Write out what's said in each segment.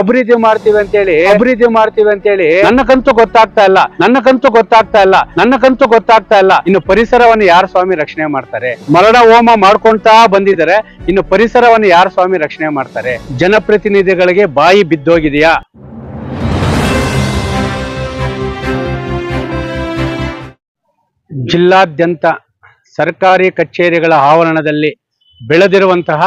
ಅಭಿವೃದ್ಧಿ ಮಾಡ್ತೀವಿ ಅಂತೇಳಿ, ಅಭಿವೃದ್ಧಿ ಮಾಡ್ತೀವಿ ಅಂತೇಳಿ ನನ್ನಕಂತೂ ಗೊತ್ತಾಗ್ತಾ ಇಲ್ಲ ನನ್ನಕಂತೂ ಗೊತ್ತಾಗ್ತಾ ಇಲ್ಲ ನನ್ನಕಂತೂ ಗೊತ್ತಾಗ್ತಾ ಇಲ್ಲ. ಇನ್ನು ಪರಿಸರವನ್ನು ಯಾರು ಸ್ವಾಮಿ ರಕ್ಷಣೆ ಮಾಡ್ತಾರೆ? ಮರಣ ಹೋಮ ಮಾಡ್ಕೊಂತಾ ಬಂದಿದ್ದಾರೆ, ಇನ್ನು ಪರಿಸರವನ್ನು ಯಾರು ಸ್ವಾಮಿ ರಕ್ಷಣೆ ಮಾಡ್ತಾರೆ? ಜನಪ್ರತಿನಿಧಿಗಳಿಗೆ ಬಾಯಿ ಬಿದ್ದೋಗಿದೆಯಾ? ಜಿಲ್ಲಾದ್ಯಂತ ಸರ್ಕಾರಿ ಕಚೇರಿಗಳ ಆವರಣದಲ್ಲಿ ಬೆಳೆದಿರುವಂತಹ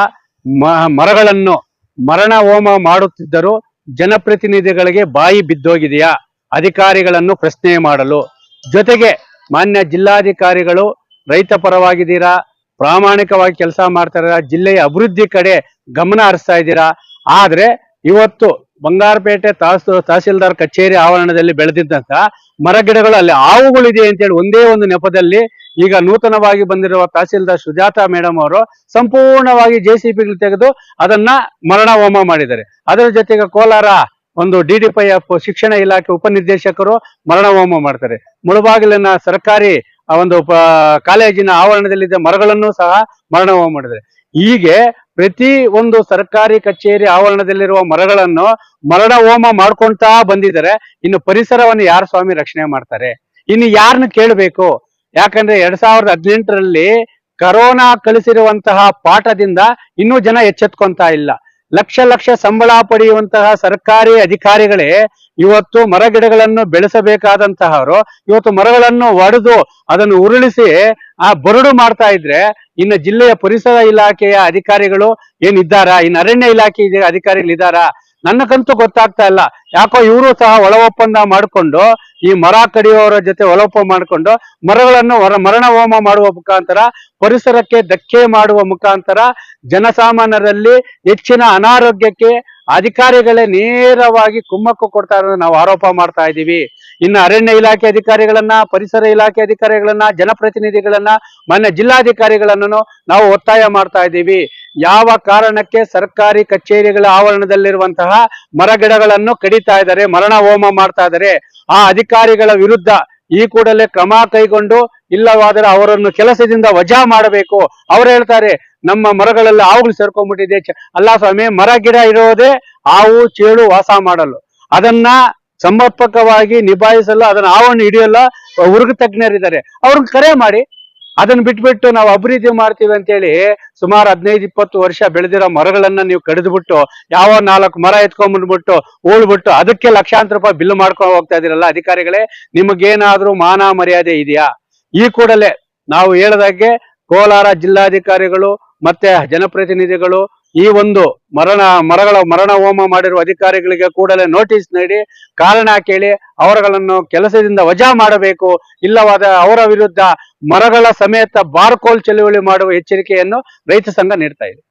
ಮರಗಳನ್ನು ಮರಣ ಹೋಮ ಮಾಡುತ್ತಿದ್ದರೂ ಜನಪ್ರತಿನಿಧಿಗಳಿಗೆ ಬಾಯಿ ಬಿದ್ದೋಗಿದೆಯಾ? ಅಧಿಕಾರಿಗಳನ್ನು ಪ್ರಶ್ನೆ ಮಾಡಲು. ಜೊತೆಗೆ ಮಾನ್ಯ ಜಿಲ್ಲಾಧಿಕಾರಿಗಳು, ರೈತ ಪರವಾಗಿದ್ದೀರಾ? ಪ್ರಾಮಾಣಿಕವಾಗಿ ಕೆಲಸ ಮಾಡ್ತಾರ ಜಿಲ್ಲೆಯ ಅಭಿವೃದ್ಧಿ ಕಡೆ ಗಮನ ಹರಿಸ್ತಾ ಇದ್ದೀರಾ? ಆದ್ರೆ ಇವತ್ತು ಬಂಗಾರಪೇಟೆ ತಹಸ್ ತಹಸೀಲ್ದಾರ್ ಕಚೇರಿ ಆವರಣದಲ್ಲಿ ಬೆಳೆದಿದ್ದಂತ ಮರಗಿಡಗಳು ಅಲ್ಲಿ ಹಾವುಗಳಿದೆ ಅಂತೇಳಿ ಒಂದೇ ಒಂದು ನೆಪದಲ್ಲಿ ಈಗ ನೂತನವಾಗಿ ಬಂದಿರುವ ತಹಸೀಲ್ದಾರ್ ಸುಜಾತಾ ಮೇಡಮ್ ಅವರು ಸಂಪೂರ್ಣವಾಗಿ ಜೆ ಸಿ ಪಿಗಳು ತೆಗೆದು ಅದನ್ನ ಮರಣ ಹೋಮ ಮಾಡಿದ್ದಾರೆ. ಅದರ ಜೊತೆಗೆ ಕೋಲಾರ ಒಂದು ಡಿ ಡಿ ಪೈ ಎಫ್ ಶಿಕ್ಷಣ ಇಲಾಖೆ ಉಪನಿರ್ದೇಶಕರು ಮರಣ ಹೋಮ ಮಾಡ್ತಾರೆ. ಮುಳಬಾಗಿಲಿನ ಸರ್ಕಾರಿ ಆ ಒಂದು ಕಾಲೇಜಿನ ಆವರಣದಲ್ಲಿದ್ದ ಮರಗಳನ್ನು ಸಹ ಮರಣ ಹೋಮ ಮಾಡಿದ್ದಾರೆ. ಹೀಗೆ ಪ್ರತಿ ಒಂದು ಸರ್ಕಾರಿ ಕಚೇರಿ ಆವರಣದಲ್ಲಿರುವ ಮರಗಳನ್ನು ಮರಣ ಹೋಮ ಮಾಡ್ಕೊಳ್ತಾ ಬಂದಿದ್ದಾರೆ. ಇನ್ನು ಪರಿಸರವನ್ನು ಯಾರು ಸ್ವಾಮಿ ರಕ್ಷಣೆ ಮಾಡ್ತಾರೆ? ಇನ್ನು ಯಾರನ್ನ ಕೇಳಬೇಕು? ಯಾಕಂದ್ರೆ ಎರಡ್ ಸಾವಿರದ ಹದಿನೆಂಟರಲ್ಲಿ ಕರೋನಾ ಕಳಿಸಿರುವಂತಹ ಪಾಠದಿಂದ ಇನ್ನೂ ಜನ ಎಚ್ಚೆತ್ಕೊಂತಾ ಇಲ್ಲ. ಲಕ್ಷ ಲಕ್ಷ ಸಂಬಳ ಪಡೆಯುವಂತಹ ಸರ್ಕಾರಿ ಅಧಿಕಾರಿಗಳೇ ಇವತ್ತು ಮರಗಿಡಗಳನ್ನು ಬೆಳೆಸಬೇಕಾದಂತಹವರು ಇವತ್ತು ಮರಗಳನ್ನು ಒಡೆದು ಅದನ್ನು ಉರುಳಿಸಿ ಆ ಬರಡು ಮಾಡ್ತಾ ಇದ್ರೆ ಇನ್ನು ಜಿಲ್ಲೆಯ ಪರಿಸರ ಇಲಾಖೆಯ ಅಧಿಕಾರಿಗಳು ಏನಿದ್ದಾರಾ? ಇನ್ನು ಅರಣ್ಯ ಇಲಾಖೆ ಅಧಿಕಾರಿಗಳಿದ್ದಾರಾ? ನನ್ನಕಂತೂ ಗೊತ್ತಾಗ್ತಾ ಇಲ್ಲ. ಯಾಕೋ ಇವರು ಸಹ ಒಳ ಒಪ್ಪಂದ ಮಾಡಿಕೊಂಡು, ಈ ಮರ ಕಡಿಯುವವರ ಜೊತೆ ಒಳ ಒಪ್ಪಂದ ಮಾಡಿಕೊಂಡು, ಮರಗಳನ್ನು ಹೊರ ಮರಣ ಹೋಮ ಮಾಡುವ ಮುಖಾಂತರ, ಪರಿಸರಕ್ಕೆ ಧಕ್ಕೆ ಮಾಡುವ ಮುಖಾಂತರ ಜನಸಾಮಾನ್ಯರಲ್ಲಿ ಹೆಚ್ಚಿನ ಅನಾರೋಗ್ಯಕ್ಕೆ ಅಧಿಕಾರಿಗಳೇ ನೇರವಾಗಿ ಕುಮ್ಮಕ್ಕು ಕೊಡ್ತಾ ನಾವು ಆರೋಪ ಮಾಡ್ತಾ ಇದ್ದೀವಿ ಇನ್ನು ಅರಣ್ಯ ಇಲಾಖೆ ಅಧಿಕಾರಿಗಳನ್ನ, ಪರಿಸರ ಇಲಾಖೆ ಅಧಿಕಾರಿಗಳನ್ನ, ಜನಪ್ರತಿನಿಧಿಗಳನ್ನ, ಮಾನ್ಯ ಜಿಲ್ಲಾಧಿಕಾರಿಗಳನ್ನು ನಾವು ಒತ್ತಾಯ ಮಾಡ್ತಾ ಇದ್ದೀವಿ. ಯಾವ ಕಾರಣಕ್ಕೆ ಸರ್ಕಾರಿ ಕಚೇರಿಗಳ ಆವರಣದಲ್ಲಿರುವಂತಹ ಮರಗಿಡಗಳನ್ನು ಕಡಿತಾ ಇದ್ದಾರೆ, ಮರಣ ಹೋಮ ಮಾಡ್ತಾ ಇದ್ದಾರೆ, ಆ ಅಧಿಕಾರಿಗಳ ವಿರುದ್ಧ ಈ ಕೂಡಲೇ ಕ್ರಮ ಕೈಗೊಂಡು ಇಲ್ಲವಾದರೆ ಅವರನ್ನು ಕೆಲಸದಿಂದ ವಜಾ ಮಾಡಬೇಕು. ಅವ್ರು ಹೇಳ್ತಾರೆ, ನಮ್ಮ ಮರಗಳೆಲ್ಲ ಹಾವುಗಳು ಸೇರ್ಕೊಂಡ್ಬಿಟ್ಟಿದೆ. ಅಲ್ಲ ಸ್ವಾಮಿ, ಮರ, ಗಿಡ ಇರೋದೇ ಹಾವು ಚೇಳು ವಾಸ ಮಾಡಲು. ಅದನ್ನ ಸಮರ್ಪಕವಾಗಿ ನಿಭಾಯಿಸಲ್ಲ, ಅದನ್ನ ಆವರಣ ಹಿಡಿಯಲ್ಲ ಉರುಗು ತಜ್ಞರಿದ್ದಾರೆ. ಅವ್ರನ್ನ ಕರೆ ಮಾಡಿ, ಅದನ್ನ ಬಿಟ್ಬಿಟ್ಟು ನಾವು ಅಭಿವೃದ್ಧಿ ಮಾಡ್ತೀವಿ ಅಂತೇಳಿ ಸುಮಾರು ಹದಿನೈದು, ಇಪ್ಪತ್ತು ವರ್ಷ ಬೆಳೆದಿರೋ ಮರಗಳನ್ನ ನೀವು ಕಡಿದ್ಬಿಟ್ಟು, ಯಾವ ನಾಲ್ಕು ಮರ ಎತ್ಕೊಂಡ್ಬಿಟ್ಬಿಟ್ಟು ಹೋಳ್ಬಿಟ್ಟು ಅದಕ್ಕೆ ಲಕ್ಷಾಂತರ ರೂಪಾಯಿ ಬಿಲ್ ಮಾಡ್ಕೊಂಡು ಹೋಗ್ತಾ ಇದೀರಲ್ಲ ಅಧಿಕಾರಿಗಳೇ, ನಿಮಗೇನಾದ್ರೂ ಮಾನ ಮರ್ಯಾದೆ ಇದೆಯಾ? ಈ ಕೂಡಲೇ ನಾವು ಹೇಳದಾಗೆ ಕೋಲಾರ ಜಿಲ್ಲಾಧಿಕಾರಿಗಳು, ಮತ್ತೆ ಜನಪ್ರತಿನಿಧಿಗಳು ಈ ಒಂದು ಮರಣ, ಮರಗಳ, ಮರಣ ಹೋಮ ಮಾಡಿರುವ ಅಧಿಕಾರಿಗಳಿಗೆ ಕೂಡಲೇ ನೋಟಿಸ್ ನೀಡಿ, ಕಾರಣ ಕೇಳಿ, ಅವರುಗಳನ್ನು ಕೆಲಸದಿಂದ ವಜಾ ಮಾಡಬೇಕು, ಇಲ್ಲವಾದ ಅವರ ವಿರುದ್ಧ ಮರಗಳ ಸಮೇತ ಬಾರ್ಕೋಲ್ ಚಳುವಳಿ ಮಾಡುವ ಎಚ್ಚರಿಕೆಯನ್ನು ರೈತ ಸಂಘ ನೀಡ್ತಾ ಇದೆ.